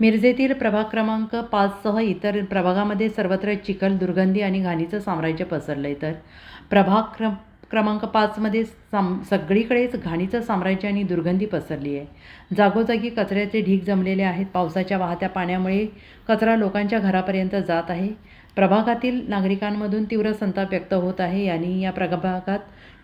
मिरजेतील प्रभाग क्रमांक पाचसह इतर प्रभागामध्ये सर्वत्र चिखल दुर्गंधी आणि घाणीचं साम्राज्य पसरलं आहे तर प्रभाग क्रम क्रमांक पाचमध्ये साम सगळीकडेच घाणीचं साम्राज्य आणि दुर्गंधी पसरली आहे जागोजागी कचऱ्याचे ढीग जमलेले आहेत. पावसाच्या वाहत्या पाण्यामुळे कचरा लोकांच्या घरापर्यंत जात आहे. प्रभागातील नागरिकांमधून तीव्र संताप व्यक्त होत आहे. आणि या प्रभागात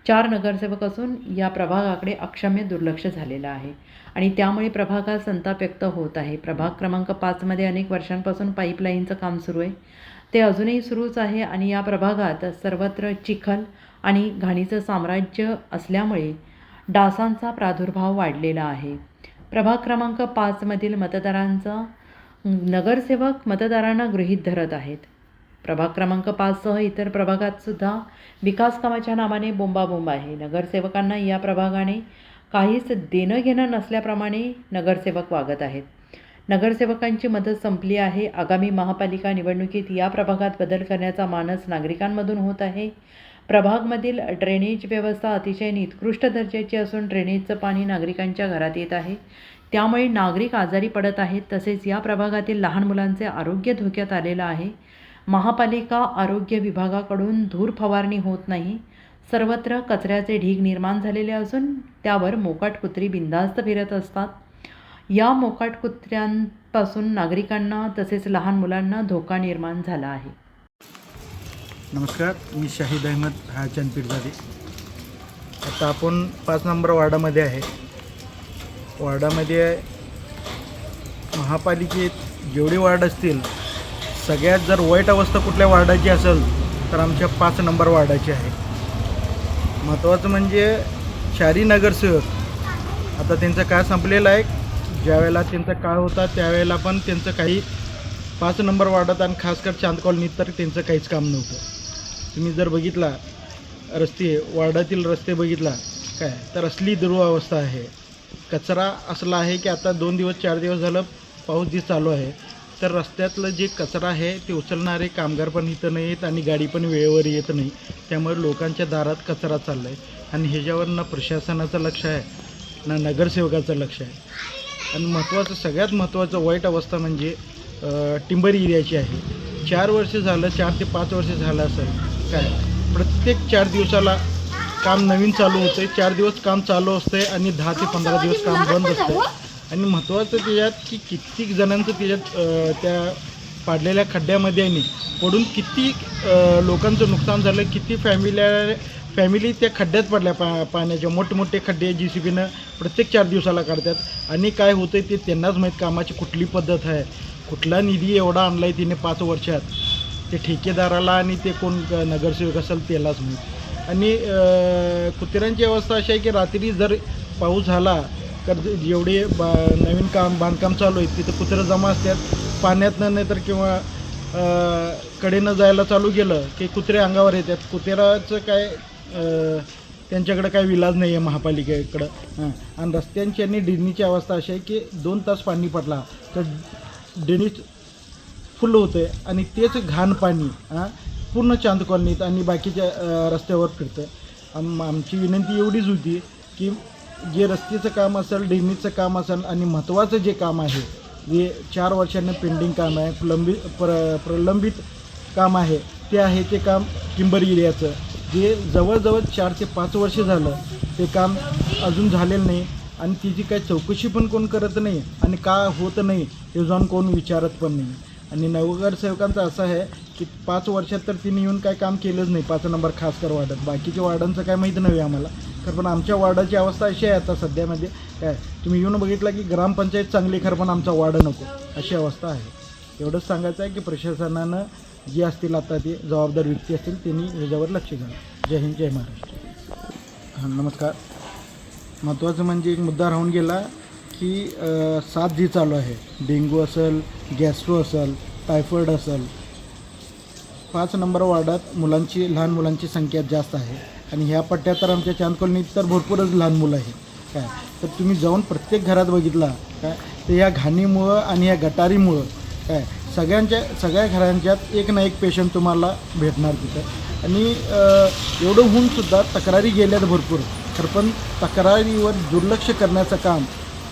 चार नगरसेवक असून या प्रभागाकडे अक्षम्य दुर्लक्ष झालेलं आहे. आणि त्यामुळे प्रभागात संताप व्यक्त होत आहे. प्रभाग क्रमांक पाचमध्ये अनेक वर्षांपासून पाईपलाईनचं काम सुरू आहे. ते अजूनही सुरूच आहे आणि या प्रभागात सर्वत्र चिखल आणि घाणीचं साम्राज्य असल्यामुळे डासांचा प्रादुर्भाव वाढलेला आहे. प्रभाग क्रमांक पाचमधील मतदारांचा नगरसेवक मतदारांना गृहीत धरत आहेत. प्रभाग क्रमांक पाचसह इतर प्रभागातसुद्धा विकासकामाच्या विकास कामाच्या नावाने बोंबाबोंब आहे. नगरसेवकांना या प्रभागाने काहीच देणं घेणं नसल्याप्रमाणे नगरसेवक वागत आहेत. नगरसेवकांची मदत संपली आहे. आगामी महापालिका निवडणुकीत या प्रभागात बदल करण्याचा मानस नागरिकांमधून होत आहे. प्रभागमधील ड्रेनेज व्यवस्था अतिशय निकृष्ट दर्जाची असून ड्रेनेजचं पाणी नागरिकांच्या घरात येत आहे. त्यामुळे नागरिक आजारी पडत आहेत. तसेच या प्रभागातील लहान मुलांचे आरोग्य धोक्यात आलेलं आहे. महापालिका आरोग्य विभागाकडून धूर फवारणी होत नाही. सर्वत्र कचऱ्याचे ढीग निर्माण झालेले असून त्यावर मोकाट कुत्री बिंदास्त फिरत असतात. या मोकाट कुत्र्यांपासून नागरिकांना तसेच लहान मुलांना धोका निर्माण झाला आहे. नमस्कार मी शाहिद अहमद हाचंद पिरजादे आता आपण पाच नंबर वार्डामध्ये आहे. वार्डामध्ये महापालिकेत जेवढे वार्ड असतील सगळ्यात जर वाईट अवस्था कुठल्या वार्डाची असेल तर आमच्या पाच नंबर वार्डाची आहे. महत्त्वाचं म्हणजे चारी नगरसेवक आता त्यांचं काळ संपलेलं आहे. ज्यावेळेला त्यांचा काळ होता त्यावेळेला पण त्यांचं काही पाच नंबर वार्डात आणि खासकर चांद कॉलनीत तर त्यांचं काहीच काम नव्हतं. तुम्ही जर बघितला रस्ते वार्डातील रस्ते बघितला काय? तर असली दुर्वावस्था आहे. कचरा असला आहे की आता दोन दिवस चार दिवस झालं पाऊस जी चालू आहे तर रस्त्यातलं जे कचरा आहे ते उचलणारे कामगार पण इथं नाही येत आणि गाडी पण वेळेवर येत नाही. त्यामुळे लोकांच्या दारात कचरा चालला आहे आणि ह्याच्यावर ना प्रशासनाचं लक्ष आहे ना नगरसेवकाचं लक्ष आहे. आणि महत्त्वाचं सगळ्यात महत्त्वाचं वाईट अवस्था म्हणजे टिंबर एरियाची आहे. चार वर्ष झालं चार ते पाच वर्ष झालं असेल काय? प्रत्येक चार दिवसाला काम नवीन चालू होतं आहे चार दिवस काम चालू असतंय आणि दहा ते पंधरा दिवस काम बंद असतं आणि महत्त्वाचं त्याच्यात की कित्येक जणांचं त्याच्यात त्या पाडलेल्या खड्ड्यामध्ये आणि पडून किती लोकांचं नुकसान झालं किती फॅमिल्या फॅमिली त्या खड्ड्यात पडल्या पा पाण्याच्या मोठमोठे खड्डे जी सी बीनं प्रत्येक चार दिवसाला काढतात. आणि काय होतं ते त्यांनाच माहीत कामाची कुठली पद्धत आहे कुठला निधी एवढा आणला आहे तिने पाच वर्षात. ते ठेकेदाराला आणि ते कोण नगरसेवक असेल त्यालाच माहीत. आणि कुत्र्यांची अवस्था अशी आहे की रात्री जर पाऊस झाला तर जेवढे बा नवीन काम बांधकाम चालू आहे तिथं कुत्रं जमा असतात. पाण्यातनं नाही तर किंवा कडेनं जायला चालू केलं की कुत्रे अंगावर येतात. कुत्र्याचं काय त्यांच्याकडं त्यांच्याकडे काय विलाज नाही आहे महापालिकेकडं. हां. आणि रस्त्यांची आणि डिजनीची अवस्था अशी आहे की दोन तास पाणी पडला. तर डिनी फुल होतं आहे आणि तेच घाण पाणी हां पूर्ण चांद कॉलनीत आणि बाकीच्या रस्त्यावर फिरतं आम आमची विनंती एवढीच होती की जे रस्त्याचं काम असेल डेमीचं काम असेल आणि महत्त्वाचं जे काम आहे जे चार वर्षांनी पेंडिंग काम आहे प्रलंबित प्र प्रलंबित काम आहे ते आहे ते काम टिंबर एरियाचं जे जवळजवळ चार ते पाच वर्ष झालं ते काम अजून झालेलं नाही आणि तिची काही चौकशी पण कोण करत नाही आणि का होत नाही हे जाऊन कोण विचारत पण नाही. आणि नवगरसेवकांचं असं आहे की पाच वर्षात तर तिने येऊन काय काम केलंच नाही. पाच नंबर खास कर वार्डात बाकीच्या वार्डांचं काय माहीत नाही आम्हाला. खरं पण आमच्या वार्डाची अवस्था अशी आहे आता सध्यामध्ये. काय तुम्ही येऊन बघितलं की ग्रामपंचायत चांगली खरं पण आमचा वार्ड नको. अशी अवस्था आहे. एवढंच सांगायचं आहे की प्रशासनानं जे असतील आता ते जबाबदार व्यक्ती असतील त्यांनी ह्याच्यावर लक्ष घ्यावं जय हिंद जय महाराष्ट्र. हां नमस्कार. महत्त्वाचं म्हणजे एक मुद्दा राहून गेला की साथ जी चालू आहे. डेंग्यू असेल गॅस्ट्रो असेल टायफॉईड असेल पाच नंबर वार्डात मुलांची लहान मुलांची संख्या जास्त आहे. आणि ह्या पट्ट्यात तर आमच्या चांद कॉलनीत तर भरपूरच लहान मुलं आहेत. काय? तर तुम्ही जाऊन प्रत्येक घरात बघितला काय? तर या घाणीमुळं आणि या गटारीमुळं काय? सगळ्यांच्या सगळ्या घरांच्यात एक ना एक पेशंट तुम्हाला भेटणार तिथं. आणि एवढं होऊनसुद्धा तक्रारी गेल्यात भरपूर. तर पण तक्रारीवर दुर्लक्ष करण्याचं काम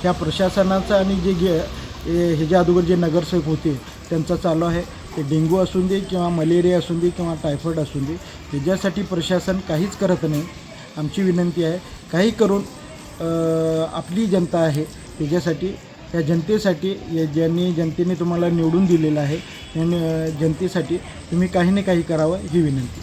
ह्या प्रशासनाचं आणि जे गे हे ह्याच्या अगोदर जे नगरसेवक होते त्यांचं चालू आहे. ते डेंग्यू असून दे किंवा मलेरिया असून दे किंवा टायफॉईड असून दे त्याच्यासाठी प्रशासन काहीच करत नाही. आमची विनंती आहे काही करून आपली जनता आहे त्याच्यासाठी त्या जनतेसाठी या ज्यांनी जनतेने तुम्हाला निवडून दिलेलं आहे त्यांनी जनतेसाठी तुम्ही काही ना काही करावं ही विनंती.